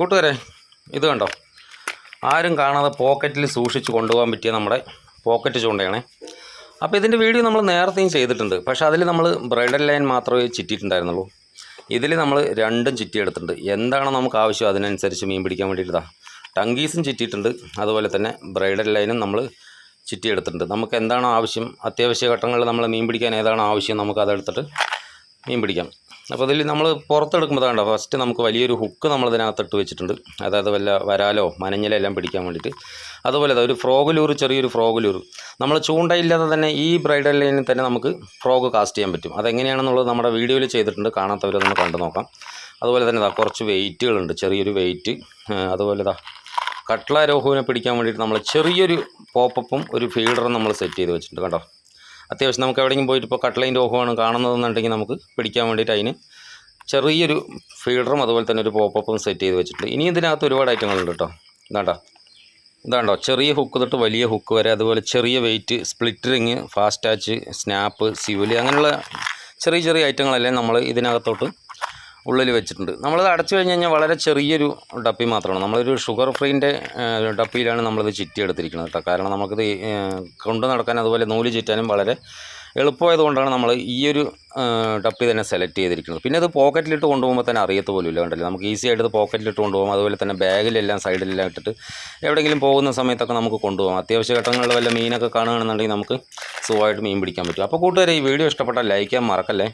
കൂട്ടുകാരെ ഇത് കണ്ടോ? ആരും കാണാതെ പോക്കറ്റിൽ സൂക്ഷിച്ച് കൊണ്ടുപോകാൻ പറ്റിയ നമ്മുടെ പോക്കറ്റ് ചൂണ്ടയാണേ. അപ്പോൾ ഇതിന്റെ വീഡിയോ നമ്മൾ നേരത്തെയും ചെയ്തിട്ടുണ്ട്. പക്ഷേ അതിൽ നമ്മൾ ബ്രൈഡൽ ലൈൻ മാത്രമേ ചിറ്റിയിട്ടുണ്ടായിരുന്നുള്ളൂ. ഇതിൽ നമ്മൾ രണ്ടും ചുറ്റിയെടുത്തിട്ടുണ്ട്. എന്താണോ നമുക്ക് ആവശ്യം അതിനനുസരിച്ച് മീൻ പിടിക്കാൻ വേണ്ടിയിട്ടാണ് ടങ്കീസും ചിറ്റിയിട്ടുണ്ട്. അതുപോലെ തന്നെ ബ്രൈഡൽ ലൈനും നമ്മൾ ചുറ്റിയെടുത്തിട്ടുണ്ട്. നമുക്ക് എന്താണോ ആവശ്യം അത്യാവശ്യ ഘട്ടങ്ങളിൽ നമ്മൾ മീൻ പിടിക്കാൻ ഏതാണോ ആവശ്യം നമുക്ക് അതെടുത്തിട്ട് മീൻ പിടിക്കാം. അപ്പോൾ ഇതിൽ നമ്മൾ പുറത്തെടുക്കുമ്പോൾ കണ്ടോ ഫസ്റ്റ് നമുക്ക് വലിയൊരു ഹുക്ക് നമ്മൾ ഇതിനകത്തിട്ട് വെച്ചിട്ടുണ്ട്. അതായത് വല്ല വരാലോ മനഞ്ഞലോ എല്ലാം പിടിക്കാൻ വേണ്ടിയിട്ട്. അതുപോലെ ഒരു ലൂറ് ചെറിയൊരു ഫ്രോഗ് ലൂറ് നമ്മൾ ചൂണ്ടയില്ലാതെ തന്നെ ഈ ബ്രൈഡൽ ലൈനിൽ തന്നെ നമുക്ക് ഫ്രോഗ് കാസ്റ്റ് ചെയ്യാൻ പറ്റും. അതെങ്ങനെയാണെന്നുള്ളത് നമ്മുടെ വീഡിയോയിൽ ചെയ്തിട്ടുണ്ട്. കാണാത്തവരൊന്ന് കണ്ടു നോക്കാം. അതുപോലെ തന്നെ ഇതാ കുറച്ച് വെയിറ്റുകളുണ്ട്. ചെറിയൊരു വെയിറ്റ് അതുപോലെ ഇതാ കട്ട്ള രോഹുവിനെ പിടിക്കാൻ വേണ്ടിയിട്ട് നമ്മൾ ചെറിയൊരു പോപ്പപ്പും ഒരു ഫീഡറും നമ്മൾ സെറ്റ് ചെയ്ത് വെച്ചിട്ടുണ്ട്. കേട്ടോ അത്യാവശ്യം നമുക്ക് എവിടെയെങ്കിലും പോയിട്ട് ഇപ്പോൾ കട്ട്ലൈൻ രോഹമാണ് കാണുന്നതെന്നുണ്ടെങ്കിൽ നമുക്ക് പിടിക്കാൻ വേണ്ടിയിട്ട് അതിന് ചെറിയൊരു ഫീഡറും അതുപോലെ തന്നെ ഒരു പോപ്പപ്പും സെറ്റ് ചെയ്ത് വെച്ചിട്ടുണ്ട്. ഇനി ഇതിനകത്ത് ഒരുപാട് ഐറ്റങ്ങളുണ്ട് കേട്ടോ. ഇതാണ്ടോ. ഇതാണ്ടോ. ചെറിയ ഹുക്ക് തൊട്ട് വലിയ ഹുക്ക് വരെ അതുപോലെ ചെറിയ weight split ring fast snap swivel അങ്ങനെയുള്ള ചെറിയ ചെറിയ ഐറ്റങ്ങളെല്ലാം നമ്മൾ ഇതിനകത്തോട്ട് ഉള്ളിൽ വെച്ചിട്ടുണ്ട്. നമ്മളത് അടച്ചു കഴിഞ്ഞ് കഴിഞ്ഞാൽ വളരെ ചെറിയൊരു ഡപ്പി മാത്രമാണ്. നമ്മളൊരു ഷുഗർ ഫ്രീന്റെ ഡപ്പിയിലാണ് നമ്മളിത് ചിറ്റി എടുത്തിരിക്കുന്നത് കേട്ടോ. കാരണം നമുക്കിത് കൊണ്ടു നടക്കാൻ അതുപോലെ നൂൽ ചുറ്റാനും വളരെ എളുപ്പമായതുകൊണ്ടാണ് നമ്മൾ ഈ ഒരു ഡപ്പി തന്നെ സെലക്ട് ചെയ്തിരിക്കുന്നത്. പിന്നെ അത് പോക്കറ്റിലിട്ട് കൊണ്ടുപോകുമ്പോൾ തന്നെ അറിയത്ത് പോലും ഇല്ല കണ്ടല്ലോ? നമുക്ക് ഈസി ആയിട്ട് ഇത് പോക്കറ്റിലിട്ട് കൊണ്ടുപോകാം. അതുപോലെ തന്നെ ബാഗിലെല്ലാം സൈഡിലെല്ലാം ഇട്ടിട്ട് എവിടെയെങ്കിലും പോകുന്ന സമയത്തൊക്കെ നമുക്ക് കൊണ്ടുപോകാം. അത്യാവശ്യ ഘട്ടങ്ങളിൽ വല്ല മീനൊക്കെ കാണുകയാണെന്നുണ്ടെങ്കിൽ നമുക്ക് സുഖമായിട്ട് മീൻ പിടിക്കാൻ പറ്റും. അപ്പോൾ കൂട്ടുകാരെ ഈ വീഡിയോ ഇഷ്ടപ്പെട്ടാൽ ലൈക്ക് ചെയ്യാൻ മറക്കല്ലേ?